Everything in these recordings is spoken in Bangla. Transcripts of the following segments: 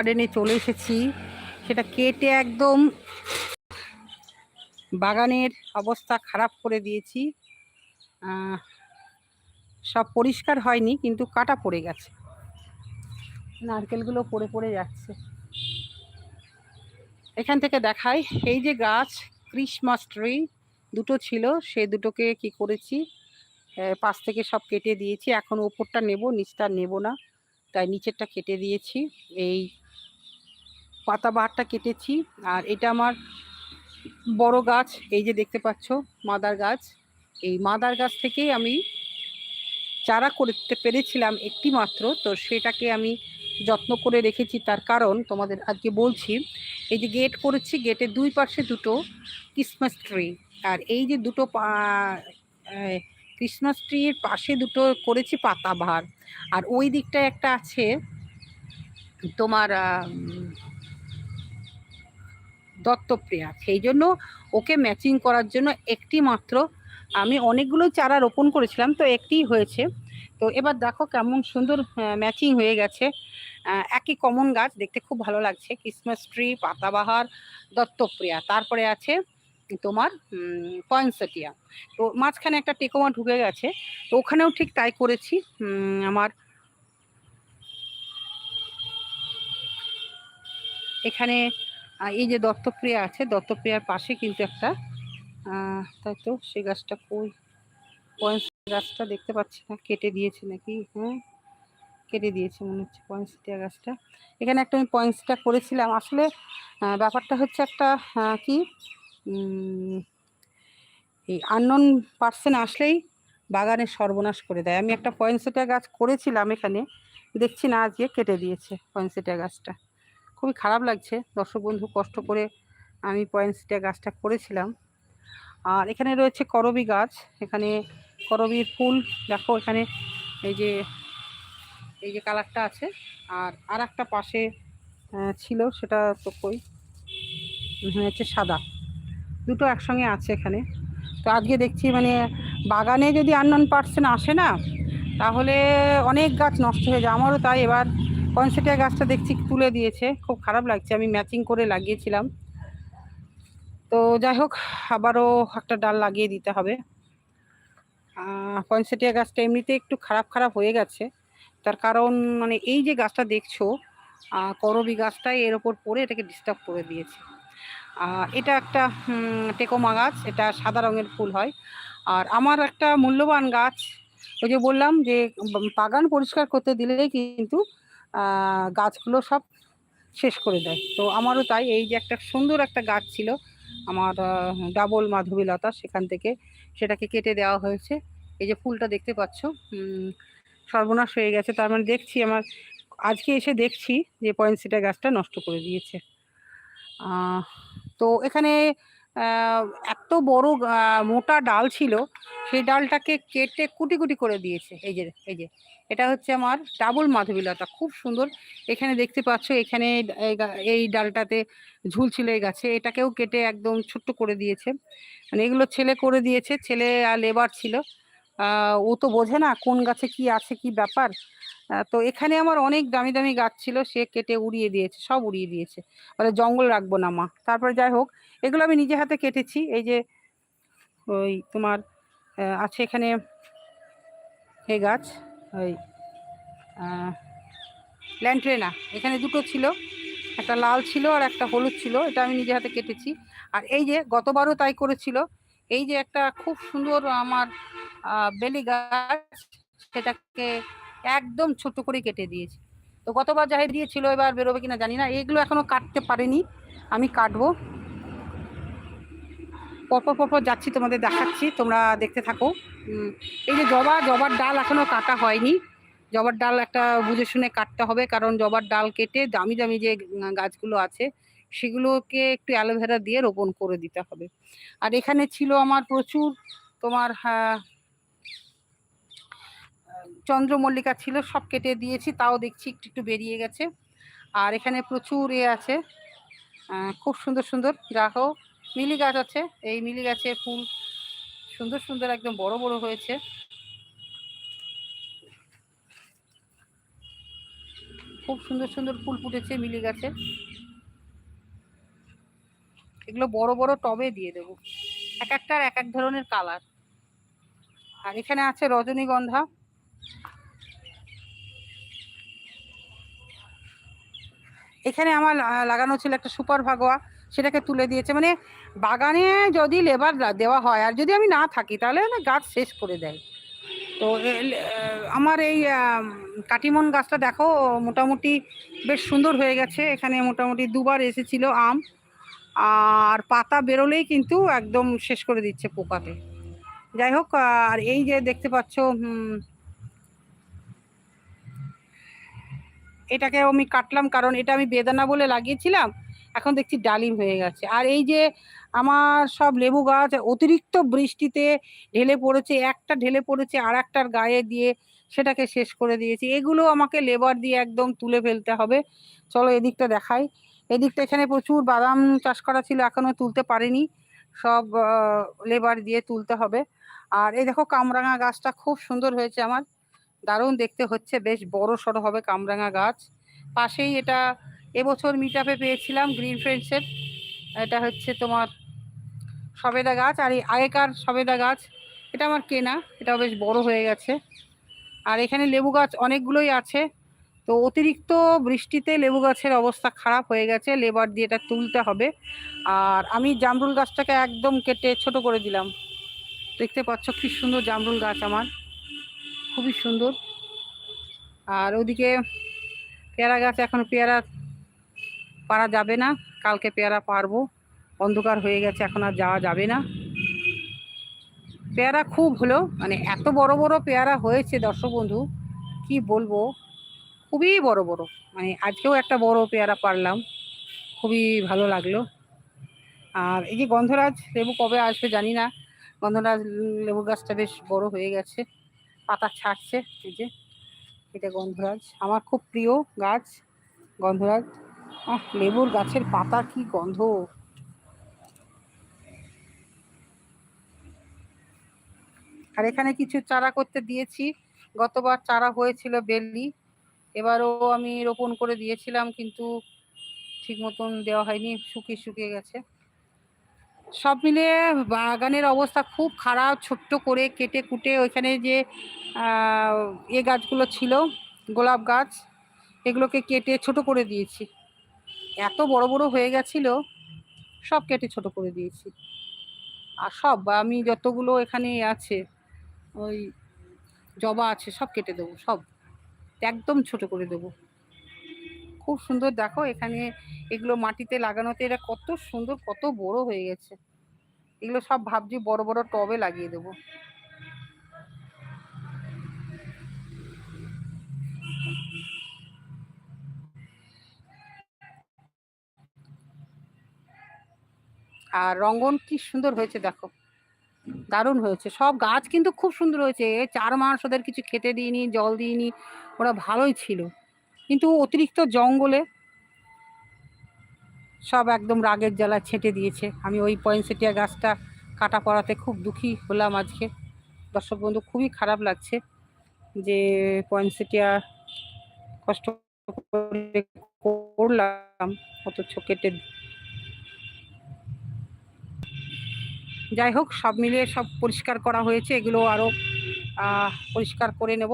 গার্ডেনে চলে এসেছি। সেটা কেটে একদম বাগানের অবস্থা খারাপ করে দিয়েছি। সব পরিষ্কার হয়নি, কিন্তু কাটা পড়ে গেছে। নারকেলগুলো পড়ে পড়ে যাচ্ছে। এখান থেকে দেখাই, এই যে গাছ ক্রিসমাস ট্রি দুটো ছিল, সে দুটোকে কি করেছি পাশ থেকে সব কেটে দিয়েছি। এখন ওপরটা নেব, নিচটা নেব না, তাই নিচেরটা কেটে দিয়েছি। এই পাতাবাহারটা কেটেছি। আর এটা আমার বড় গাছ, এই যে দেখতে পাচ্ছ, মাদার গাছ। এই মাদার গাছ থেকেই আমি চারা করতে পেরেছিলাম একটি মাত্র, তো সেটাকে আমি যত্ন করে রেখেছি তার কারণ তোমাদের আজকে বলছি। এই যে গেট করেছি গেটের দুই পাশে দুটো ক্রিসমাস ট্রি আর এই যে দুটো ক্রিসমাস ট্রির পাশে দুটো করেছি পাতাবাহার আর ওই দিকটায় একটা আছে তোমার দত্তপ্রিয়া। সেই জন্য ওকে ম্যাচিং করার জন্য একটি মাত্র আমি অনেকগুলো চারা রোপণ করেছিলাম, তো একটিই হয়েছে। তো এবার দেখো কেমন সুন্দর ম্যাচিং হয়ে গেছে। একই কমন গাছ, দেখতে খুব ভালো লাগছে। ক্রিসমাস ট্রি পাতাবাহার, দত্তপ্রিয়া। তারপরে আছে তোমার পয়েন্সেটিয়া তো মাঝখানে একটা টেকোমা ঢুকে গেছে। তো ওখানেও ঠিক তাই করেছি আমার এখানে এই যে দত্তপ্রিয়া আছে, দত্তপ্রিয়ার পাশে কিন্তু একটা তাই তো সেই গাছটা কই? পয়েন্স গাছটা দেখতে পাচ্ছি না, কেটে দিয়েছে নাকি? হ্যাঁ কেটে দিয়েছে মনে হচ্ছে পয়েন্সিটিয়া গাছটা। এখানে একটা আমি পয়েন্সিটা করেছিলাম। আসলে ব্যাপারটা হচ্ছে একটা কি এই আননোন পার্সন আসলেই বাগানে সর্বনাশ করে দেয়। আমি একটা পয়েন্সিটিয়া গাছ করেছিলাম এখানে, দেখছি না আজকে কেটে দিয়েছে পয়েন্সিটিয়া গাছটা। খুবই খারাপ লাগছে। দর্শক বন্ধু, কষ্ট করে আমি পয়েন্সিটিয়া গাছটা করেছিলাম। আর এখানে রয়েছে করবি গাছ। এখানে করবির ফুল, দেখো এখানে এই যে এই যে কালারটা আছে। আর আর একটা পাশে ছিল, সেটা তো কই? হচ্ছে সাদা। দুটো একসঙ্গে আছে এখানে। তো আজকে দেখছি মানে বাগানে যদি আননন পার্সেন্ট আসে না, তাহলে অনেক গাছ নষ্ট হয়ে যায়। আমারও তাই এবার পয়েন্সেটিয়া গাছটা দেখছি তুলে দিয়েছে। খুব খারাপ লাগছে, আমি ম্যাচিং করে লাগিয়েছিলাম। তো যাই হোক, আবারও একটা ডাল লাগিয়ে দিতে হবে। পয়েন্সেটিয়া গাছটা এমনিতে একটু খারাপ খারাপ হয়ে গেছে। তার কারণ মানে এই যে গাছটা দেখছ করবি গাছটাই এর ওপর পড়ে এটাকে ডিস্টার্ব করে দিয়েছে। এটা একটা টেকোমা গাছ, এটা সাদা রঙের ফুল হয়। আর আমার একটা মূল্যবান গাছ, ওই যে বললাম যে বাগান পরিষ্কার করতে দিলেই কিন্তু গাছগুলো সব শেষ করে দেয়। তো আমারও তাই, এই যে একটা সুন্দর একটা গাছ ছিল, আমার ডাবল মাধবীলতা, সেখান থেকে সেটাকে কেটে দেওয়া হয়েছে। এই যে ফুলটা দেখতে পাচ্ছ সর্বনাশ হয়ে গেছে। তার মানে দেখছি আমার, আজকে এসে দেখছি যে পয়েন্সিটা গাছটা নষ্ট করে দিয়েছে। তো এখানে এত বড় মোটা ডাল ছিল, সেই ডালটাকে কেটে কুটি কুটি করে দিয়েছে। এই যে এই যে, এটা হচ্ছে আমার ডাবল মাধবীলতা, খুব সুন্দর। এখানে দেখতে পাচ্ছ, এখানে এই ডালটাতে ঝুলছিল এই গাছে, এটাকেও কেটে একদম ছোট্ট করে দিয়েছে। মানে এগুলো ছেলে করে দিয়েছে, ছেলে আর লেবার ছিল। ও তো বোঝে না কোন গাছে কি আছে, কি ব্যাপার। তো এখানে আমার অনেক দামি দামি গাছ ছিল, সে কেটে উড়িয়ে দিয়েছে, সব উড়িয়ে দিয়েছে। বলে জঙ্গল রাখব না মা। তারপরে যাই হোক, এগুলো আমি নিজে হাতে কেটেছি, এই যে ওই তোমার আছে এখানে এ গাছ, ওই ল্যান্ট্রেনা এখানে দুটো ছিল, একটা লাল ছিল আর একটা হলুদ ছিল, এটা আমি নিজে হাতে কেটেছি। আর এই যে গতবারও তাই করেছিল, এই যে একটা খুব সুন্দর আমার বেলি গাছ সেটাকে একদম ছোট করে কেটে দিয়েছি। তো গতবার যাই দিয়েছিল এবার বেরোবে কিনা জানি না। এগুলো এখনও কাটতে পারিনি। আমি কাটবো। পরপর পরপর যাচ্ছি তোমাদের দেখাচ্ছি। তোমরা দেখতে থাকো। এই যে জবা জবার ডাল এখনও কাটা হয়নি। জবার ডাল একটা বুঝে শুনে কাটতে হবে কারণ জবার ডাল কেটে দামি দামি যে গাছগুলো আছে সেগুলোকে একটু অ্যালোভেরা দিয়ে রোপণ করে দিতে হবে। আর এখানে ছিল আমার প্রচুর তোমার হ্যাঁ, চন্দ্রমল্লিকা ছিল, সব কেটে দিয়েছি, তাও দেখছি একটু একটু বেরিয়ে গেছে। আর এখানে প্রচুর এ আছে। খুব সুন্দর সুন্দর দেখো মিলি গাছ আছে, এই মিলি গাছের ফুল সুন্দর সুন্দর একদম বড় বড় হয়েছে। খুব সুন্দর সুন্দর ফুল ফুটেছে মিলি গাছে। এগুলো বড় বড় টবে দিয়ে দেবো। এক একটার এক এক ধরনের কালার। আর এখানে আছে রজনীগন্ধা। এখানে আমার লাগানো ছিল একটা সুপার ভাগোয়া, সেটাকে তুলে দিয়েছে। মানে বাগানে যদি লেবার দেওয়া হয়, আর যদি আমি না থাকি, তাহলে না গাছ শেষ করে দেয়। তো আমার এই কাটিমন গাছটা দেখো, মোটামুটি বেশ সুন্দর হয়ে গেছে। এখানে মোটামুটি দুবার এসেছিল আম, আর পাতা বেরোলেই কিন্তু একদম শেষ করে দিচ্ছে পোকাতে। যাই হোক আর এই যে দেখতে পাচ্ছ এটাকে আমি কাটলাম, কারণ এটা আমি বেদানা বলে লাগিয়েছিলাম, এখন দেখছি ডালিম হয়ে গেছে। আর এই যে আমার সব লেবু গাছ, অতিরিক্ত বৃষ্টিতে ঢেলে পড়েছে, একটা ঢেলে পড়েছে আর একটার গায়ে দিয়ে সেটাকে শেষ করে দিয়েছি। এগুলো আমাকে লেবার দিয়ে একদম তুলে ফেলতে হবে। চলো এদিকটা দেখাই। এদিকটা এখানে প্রচুর বাদাম চাষ করা ছিল এখনও তুলতে পারিনি। সব লেবার দিয়ে তুলতে হবে। আর এই দেখো কামরাঙা গাছটা খুব সুন্দর হয়েছে আমার। দারুণ দেখতে হচ্ছে, বেশ বড় সড়ো হবে কামরাঙা গাছ। পাশেই এটা এবছর মিট আপে পেয়েছিলাম গ্রিন ফ্রেন্ডসের এটা হচ্ছে তোমার সবেদা গাছ আর এই আগেকার সবেদা গাছ। এটা আমার কেনা এটা বেশ বড় হয়ে গেছে। আর এখানে লেবু গাছ অনেকগুলোই আছে। তো অতিরিক্ত বৃষ্টিতে লেবু গাছের অবস্থা খারাপ হয়ে গেছে, লেবার দিয়ে এটা তুলতে হবে। আর আমি জামরুল গাছটাকে একদম কেটে ছোট করে দিলাম। দেখতে পাচ্ছ কি সুন্দর জামরুল গাছ আমার। খুবই সুন্দর। আর ওদিকে পেয়ারা গাছ এখন পেয়ারা পারা যাবে না। কালকে পেয়ারা পারব অন্ধকার হয়ে গেছে, এখন আর যাওয়া যাবে না। পেয়ারা খুব হলো মানে এত বড় বড় পেয়ারা হয়েছে দর্শক বন্ধু, কি বলব? খুবই বড় বড় মানে আজকেও একটা বড় পেয়ারা পারলাম খুবই ভালো লাগল। আর এই যে গন্ধরাজ লেবু কবে আসবে জানি না। গন্ধরাজ লেবু গাছটা বেশ বড় হয়ে গেছে। পাতা ছাড়ছে, এই যে, এটা গন্ধরাজ। আমার খুব প্রিয় গাছ, গন্ধরাজ। আহ, লেবুর গাছের পাতা কি গন্ধ। আর এখানে কিছু চারা করতে দিয়েছি। গতবার চারা হয়েছিল বেললি এবারও আমি রোপণ করে দিয়েছিলাম, কিন্তু ঠিক মতন দেওয়া হয়নি, শুকিয়ে শুকিয়ে গেছে। সব মিলিয়ে বাগানের অবস্থা খুব খারাপ, ছোট্ট করে কেটে কুটে ওইখানে যে এ গাছগুলো ছিল, গোলাপ গাছ, এগুলোকে কেটে ছোট করে দিয়েছি। এত বড় বড় হয়ে গেছিল, সব কেটে ছোট করে দিয়েছি। আর সব, আমি যতগুলো এখানে আছে, ওই জবা আছে, সব কেটে দেবো, সব। একদম ছোট করে দেবো। খুব সুন্দর। দেখো এখানে এগুলো মাটিতে লাগানোতে এরা কত সুন্দর, কত বড় হয়ে গেছে। এগুলো সব ভাবছি বড় বড় টবে লাগিয়ে দেবো। আর রঙ্গন কি সুন্দর হয়েছে, দেখো। দারুণ হয়েছে। সব গাছ কিন্তু খুব সুন্দর হয়েছে। চার মাস ওদের কিছু খেতে দিইনি, জল দিইনি, ওরা ভালোই ছিল। কিন্তু অতিরিক্ত জঙ্গলে সব একদম রাগের জ্বালা ছেটে দিয়েছে। আমি ওই পয়েন্সেটিয়া গাছটা কাটা পড়াতে খুব দুঃখী হলাম আজকে। দর্শক বন্ধু, খুবই খারাপ লাগছে যে পয়েন্সেটিয়া কষ্ট করে করলাম, অথচ কেটে যাই হোক, সব মিলিয়ে সব পরিষ্কার করা হয়েছে। এগুলো আরও পরিষ্কার করে নেব।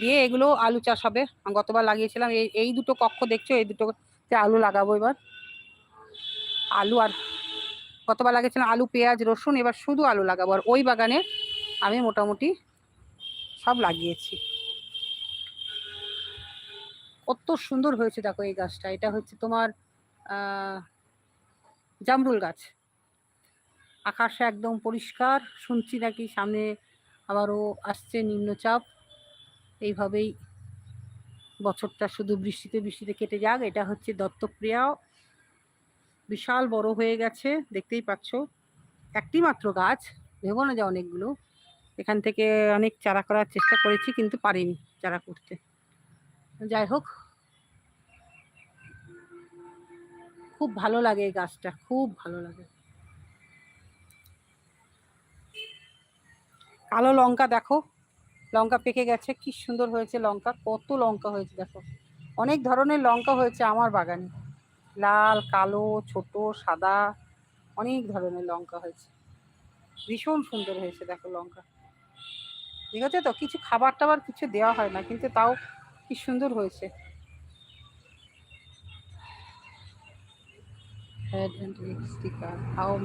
দিয়ে এগুলো আলু চাষ হবে। গতবার লাগিয়েছিলাম, এই এই দুটো কক্ষ দেখছ? এই দুটোতে আলু লাগাবো এবার। আলু আর গতবার লাগিয়েছিলাম আলু, পেঁয়াজ, রসুন, এবার শুধু আলু লাগাবো। আর ওই বাগানে আমি মোটামুটি সব লাগিয়েছি। কত সুন্দর হয়েছে দেখো এই গাছটা। এটা হচ্ছে তোমার জামরুল গাছ। আকাশে একদম পরিষ্কার, শুনছি নাকি সামনে আবারও আসছে নিম্নচাপ। এইভাবেই বছরটা শুধু বৃষ্টিতে বৃষ্টিতে কেটে যাক। এটা হচ্ছে দত্তপ্রিয়া। বিশাল বড় হয়ে গেছে, দেখতেই পাচ্ছ। একটি মাত্র গাছ, ভেবো না যা অনেকগুলো। এখান থেকে অনেক চারা করার চেষ্টা করেছি, কিন্তু পারিনি চারা করতে। যাই হোক। খুব ভালো লাগে এই গাছটা, খুব ভালো লাগে। কালো লঙ্কা দেখো লঙ্কা পেকে গেছে, কি সুন্দর হয়েছে লঙ্কা, কত লঙ্কা হয়েছে দেখো। অনেক ধরনের লঙ্কা হয়েছে আমার বাগানে। লাল, কালো, ছোট, সাদা, অনেক ধরনের লঙ্কা হয়েছে। ভীষণ সুন্দর হয়েছে দেখো লঙ্কা। ঠিক আছে তো? কিছু খাবার টাবার কিছু দেওয়া হয় না, কিন্তু তাও কি সুন্দর হয়েছে। Head and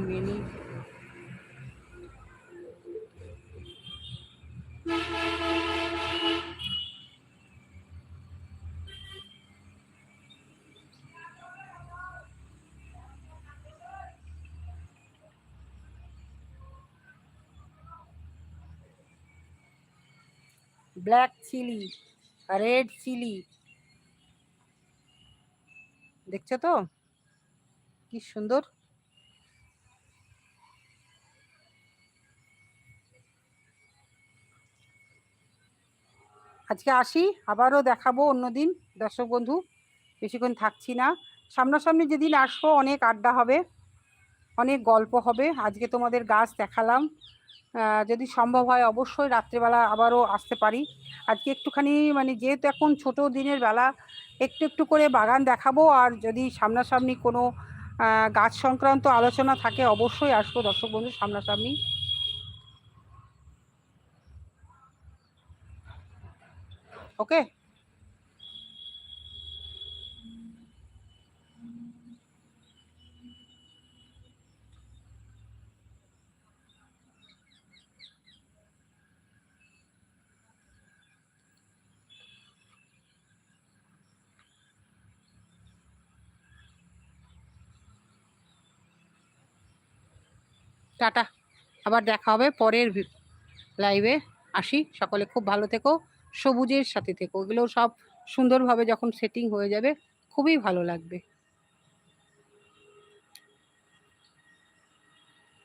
many black chilli red chilli দেখছ তো? কি সুন্দর। আজকে আসি, আবারও দেখাবো অন্যদিন। দর্শক বন্ধু, বেশিক্ষণ থাকছি না। সামনাসামনি যেদিন আসব, অনেক আড্ডা হবে, অনেক গল্প হবে। আজকে তোমাদের গাছ দেখালাম। যদি সম্ভব হয় অবশ্যই রাত্রেবেলা আবারও আসতে পারি। আজকে একটুখানি মানে যেহেতু এখন ছোট দিনের বেলা, একটু একটু করে বাগান দেখাবো। আর যদি সামনাসামনি কোনো গাছ সংক্রান্ত আলোচনা থাকে, অবশ্যই আসব দর্শক বন্ধু, সামনাসামনি। ওকে? টাটা। আবার দেখা হবে পরের লাইভে আসি। সকলে খুব ভালো থেকো। সবুজের সাথে থেকো। ওগুলো সব সুন্দরভাবে যখন সেটিং হয়ে যাবে খুবই ভালো লাগবে।